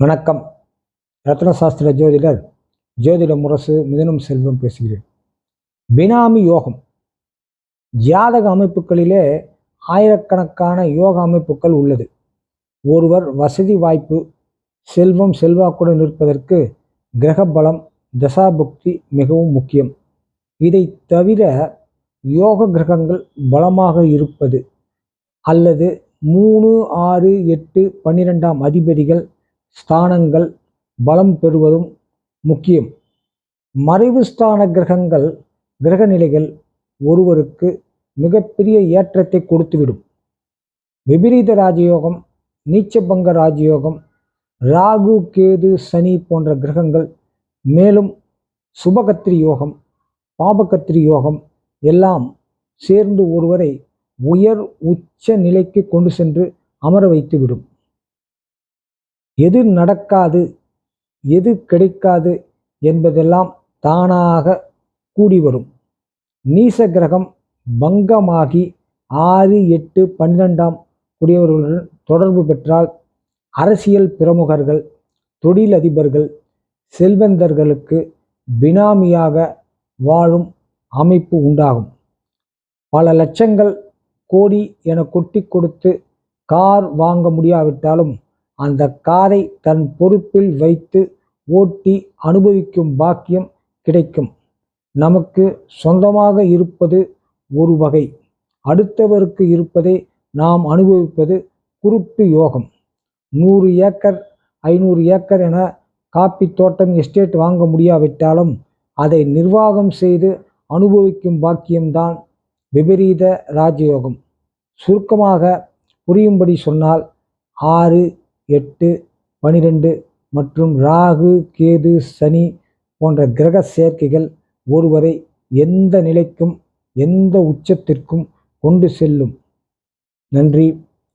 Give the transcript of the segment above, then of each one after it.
வணக்கம். ரத்னசாஸ்திர ஜோதிடர் ஜோதிட முரசு மிதனும் செல்வம் பேசுகிறேன். பினாமி யோகம். ஜாதக அமைப்புகளிலே ஆயிரக்கணக்கான யோக அமைப்புகள் உள்ளது. ஒருவர் வசதி வாய்ப்பு செல்வம் செல்வாக்குடன் நிற்பதற்கு கிரக பலம் தசாபுக்தி மிகவும் முக்கியம். இதை தவிர யோக கிரகங்கள் பலமாக இருப்பது அல்லது மூணு ஆறு எட்டு பன்னிரெண்டாம் அதிபதிகள் ஸ்தானங்கள் பலம் பெறுவதும் முக்கியம். மறைவு ஸ்தான கிரகங்கள் கிரக நிலைகள் ஒருவருக்கு மிகப்பெரிய ஏற்றத்தை கொடுத்துவிடும். விபரீத ராஜயோகம் நீச்சபங்க ராஜயோகம் ராகு கேது சனி போன்ற கிரகங்கள் மேலும் சுபகத்திரி யோகம் பாபகத்திரி யோகம் எல்லாம் சேர்ந்து ஒருவரை உயர் உச்ச நிலைக்கு கொண்டு சென்று அமர வைத்துவிடும். எது நடக்காது எது கிடைக்காது என்பதெல்லாம் தானாக கூடி வரும். நீச கிரகம் பங்கமாகி ஆறு எட்டு பன்னிரெண்டாம் கூடியவர்களுடன் தொடர்பு பெற்றால் அரசியல் பிரமுகர்கள் தொழிலதிபர்கள் செல்வந்தர்களுக்கு பினாமியாக வாழும் அமைப்பு உண்டாகும். பல லட்சங்கள் கோடி என கொட்டி கொடுத்து கார் வாங்க முடியாவிட்டாலும் அந்த காரை தன் பொறுப்பில் வைத்து ஓட்டி அனுபவிக்கும் பாக்கியம் கிடைக்கும். நமக்கு சொந்தமாக இருப்பது ஒரு வகை அடுத்தவருக்கு இருப்பதை நாம் அனுபவிப்பது குருட்டு யோகம். நூறு ஏக்கர் ஐநூறு ஏக்கர் என காப்பி தோட்டம் எஸ்டேட் வாங்க முடியாவிட்டாலும் அதை நிர்வாகம் செய்து அனுபவிக்கும் பாக்கியம்தான் விபரீத ராஜயோகம். சுருக்கமாக புரியும்படி சொன்னால் ஆறு எட்டு பனிரெண்டு மற்றும் ராகு கேது சனி போன்ற கிரக சேர்க்கைகள் ஒருவரை எந்த நிலைக்கும் எந்த உச்சத்திற்கும் கொண்டு செல்லும். நன்றி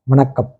வணக்கம்.